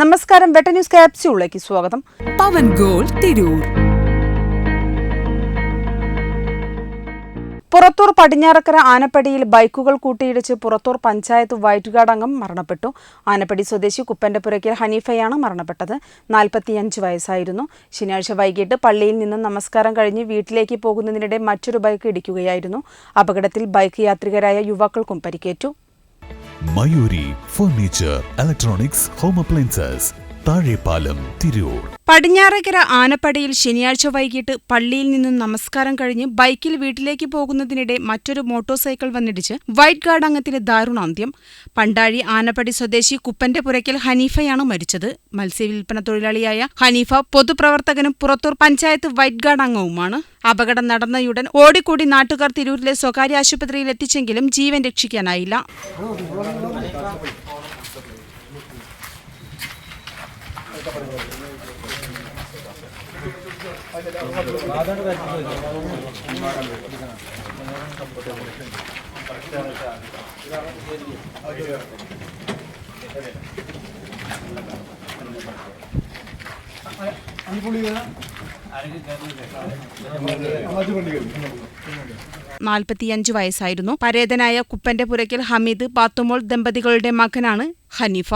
നമസ്കാരം. വെട്ട ന്യൂസ് ക്യാപ്സ്യൂളിലേക്ക് സ്വാഗതം. പവൻ ഗോൾ തിരൂർ. പുറത്തൂർ പടിഞ്ഞാറക്കര ആനപ്പടിയിൽ ബൈക്കുകൾ കൂട്ടിയിടിച്ച് പുറത്തൂർ പഞ്ചായത്ത് വൈറ്റുകാട് അംഗം മരണപ്പെട്ടു. ആനപ്പടി സ്വദേശി കുപ്പന്റെ പുരയ്ക്കൽ ഹനീഫയാണ് മരണപ്പെട്ടത്. നാൽപ്പത്തിയഞ്ച് വയസ്സായിരുന്നു. ശനിയാഴ്ച വൈകിട്ട് പള്ളിയിൽ നിന്ന് നമസ്കാരം കഴിഞ്ഞ് വീട്ടിലേക്ക് പോകുന്നതിനിടെ മറ്റൊരു ബൈക്ക് ഇടിക്കുകയായിരുന്നു. അപകടത്തിൽ ബൈക്ക് യാത്രികരായ യുവാക്കൾക്കും പരിക്കേറ്റു. Mayuri furniture electronics home appliances Thazhepalam Tirur. Padinjarekkara ആനപ്പടിയിൽ ശനിയാഴ്ച വൈകിട്ട് പള്ളിയിൽ നിന്നും നമസ്കാരം കഴിഞ്ഞ് ബൈക്കിൽ വീട്ടിലേക്ക് പോകുന്നതിനിടെ മറ്റൊരു മോട്ടോർ സൈക്കിൾ വന്നിടിച്ച് വൈറ്റ് ഗാർഡ് അംഗത്തിന് ദാരുണാന്ത്യം. പണ്ടാഴി ആനപ്പടി സ്വദേശി കുപ്പന്റെ പുരയ്ക്കൽ ഹനീഫയാണ് മരിച്ചത്. മത്സ്യവിൽപ്പന തൊഴിലാളിയായ ഹനീഫ പൊതുപ്രവർത്തകനും പുറത്തൂർ പഞ്ചായത്ത് വൈറ്റ് ഗാർഡ് അംഗവുമാണ്. അപകടം നടന്നയുടൻ ഓടിക്കൂടി നാട്ടുകാർ തിരൂരിലെ സ്വകാര്യ ആശുപത്രിയിൽ എത്തിച്ചെങ്കിലും ജീവൻ രക്ഷിക്കാനായില്ല. നാൽപ്പത്തിയഞ്ച് വയസ്സായിരുന്നു. പരേതനായ കുപ്പന്റെ പുരയ്ക്കൽ ഹമീദ് പാത്തുമോൾ ദമ്പതികളുടെ മകനാണ് ഹനീഫ.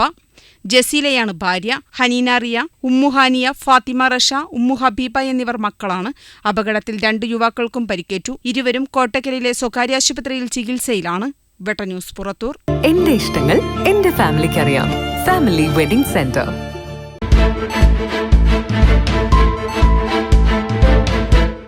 ജസീലയാണ് ഭാര്യ ഹനീന റിയ ഉമ്മുഹാനിയ ഫാത്തിമ റഷ ഉമ്മു ഹബീബ എന്നിവർ മക്കളാണ്. അപകടത്തിൽ രണ്ട് യുവാക്കൾക്കും പരിക്കേറ്റു. ഇരുവരും കോട്ടക്കലിലെ സ്വകാര്യ ആശുപത്രിയിൽ ചികിത്സയിലാണ്. വെട്ടന്യൂസ് പുറത്തൂർ. എന്റെ ഇഷ്ടങ്ങൾ എന്റെ ഫാമിലിക്ക് അറിയാം ഫാമിലി വെഡിംഗ് സെന്റർ.